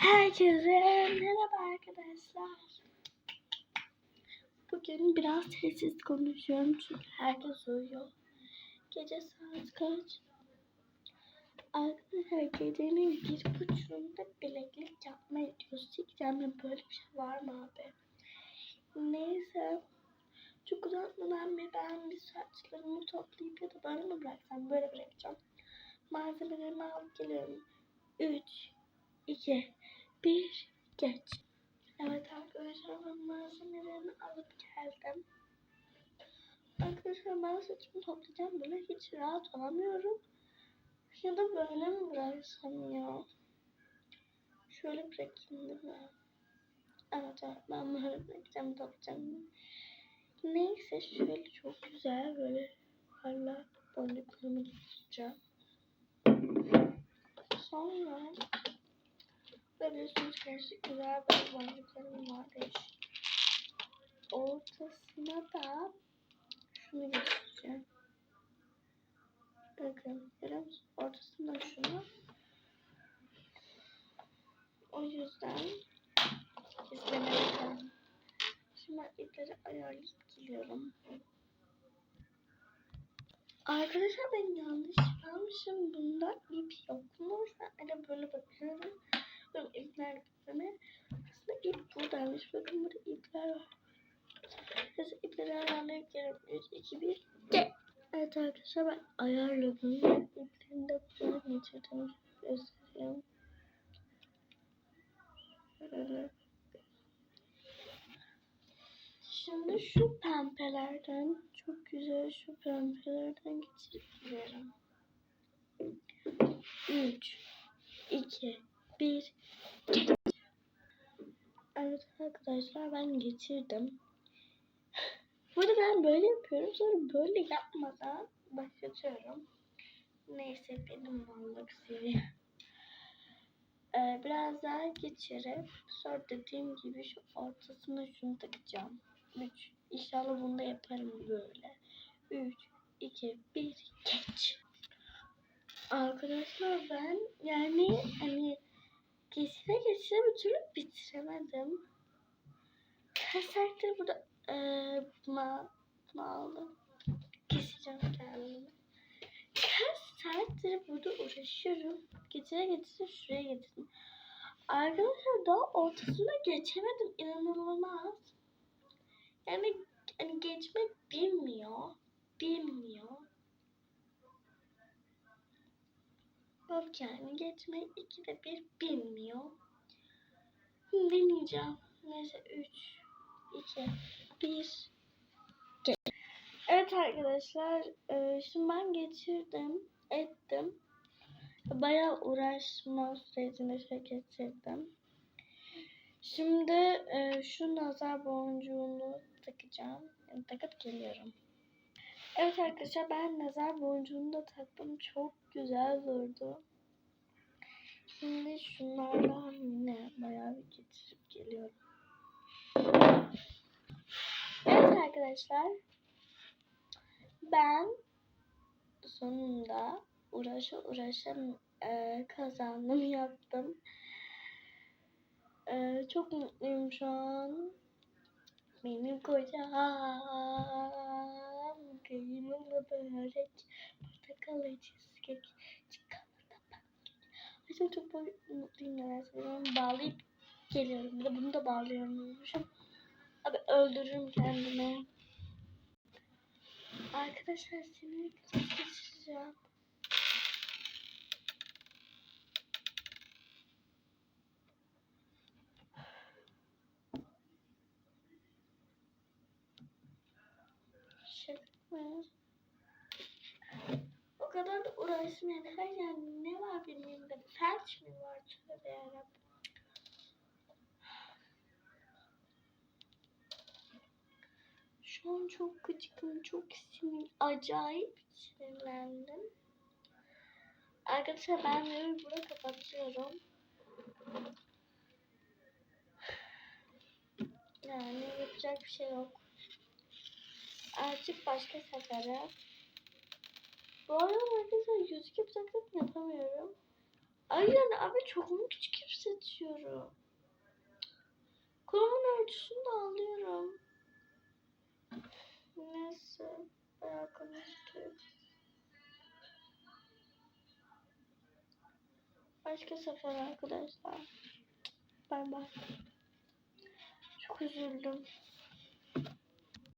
Herkese merhaba arkadaşlar. Bugün biraz sessiz konuşuyorum çünkü herkes uyuyor. Gece saat kaç? Arkadaşlar gecenin bir buçuğunda bileklik yapmaya gidiyoruz. Sikeceğim böyle bir şey var mı abi? Neyse. Çok uzatmadan bir ben bir saçlarımı toplayıp ya da böyle mi bıraksam böyle bırakacağım. Malzemelerimi alıp geliyorum. 3, 2, 1, geç. Evet arkadaşlar ben malzemelerimi alıp geldim. Arkadaşlar ben saçımı toplayacağım böyle hiç rahat olamıyorum. Ya da böyle mi bıraksam ya? Şöyle bırakayım değil mi? Evet evet ben böyle bırakacağım toplayacağım. Neyse şöyle çok güzel böyle hala boncuklarımı tutacağım. Sonra Görüyorsunuz karışık güzel bir boncuklarım var. Beş. Ortasına da şunu göstereceğim. Bakın görüyor musunuz? Ortasında şunu. O yüzden izlemelisin. Şimdi ben ipleri ayarlayıp geliyorum. Arkadaşlar ben yanlış almışım. Bunda ip yokmuş. Ben de böyle bakıyorum. Bakın ipler gitmeme. Aslında ip buradaymış. Bakın burada ipler var. Neyse ipleri ayarlayıp gelirim. 3, 2, 1. Ge. Evet arkadaşlar ben ayarladım. İplerini de buraya getirdim. Göstereyim. Şöyle. Şimdi şu pembelerden çok güzel şu pembelerden geçirip giderim. 3 2 1 Evet arkadaşlar ben geçirdim. Burada ben böyle yapıyorum sonra böyle yapmadan başlatıyorum. Neyse benim mallık seviye. Ee, biraz daha geçirip sonra dediğim gibi şu ortasına şunu takacağım. 3. İnşallah bunu da yaparım böyle. 3, 2, 1, geç. Arkadaşlar ben yani hani geçire geçire bir türlü bitiremedim. Kaç saattir burada eee ma, ma aldım. Keseceğim kendimi. Kaç saattir burada uğraşıyorum. Geçire geçire şuraya getirdim. Arkadaşlar daha ortasına geçemedim. inanılmaz. Yani hani geçmek bilmiyor. Bilmiyor. Bak yani geçmek ikide bir bilmiyor. Deneyeceğim. Neyse 3, 2, 1, geç. Evet arkadaşlar. e, Şimdi ben geçirdim. Ettim. Bayağı uğraşma sürecinde şey. Şimdi e, şu nazar boncuğunu takacağım. Yani takıp geliyorum. Evet arkadaşlar ben nazar boncuğunu da taktım. Çok güzel durdu. Şimdi şunlardan arkadaşlar. Ben sonunda uğraşa uğraşa e, kazandım yaptım. E, çok mutluyum şu an. Benim kocam kıymalı börek, portakal cheesecake, çikolata pankek. Ay çok mutluyum. Ben bağlayıp geliyorum. Bir bunu da bağlıyormuşum. Abi öldürürüm kendimi. Arkadaşlar seni geçireceğim. Şaka? O kadar da uğraşmaya değer yani ne var elimde? Felç mi var? Tövbe yarabbim. Şu an çok gıcıkım, çok sinir, acayip sinirlendim. Arkadaşlar ben videoyu burada kapatıyorum. Yani yapacak bir şey yok. Artık başka sefere. Bu arada arkadaşlar yüzük yapacaksak yapamıyorum. Aynen abi çok mu küçük hissediyorum? Kolumun ölçüsünü de alıyorum. Neyse. Bayağı konuştuk. Başka sefer arkadaşlar. Bay bay. Çok üzüldüm.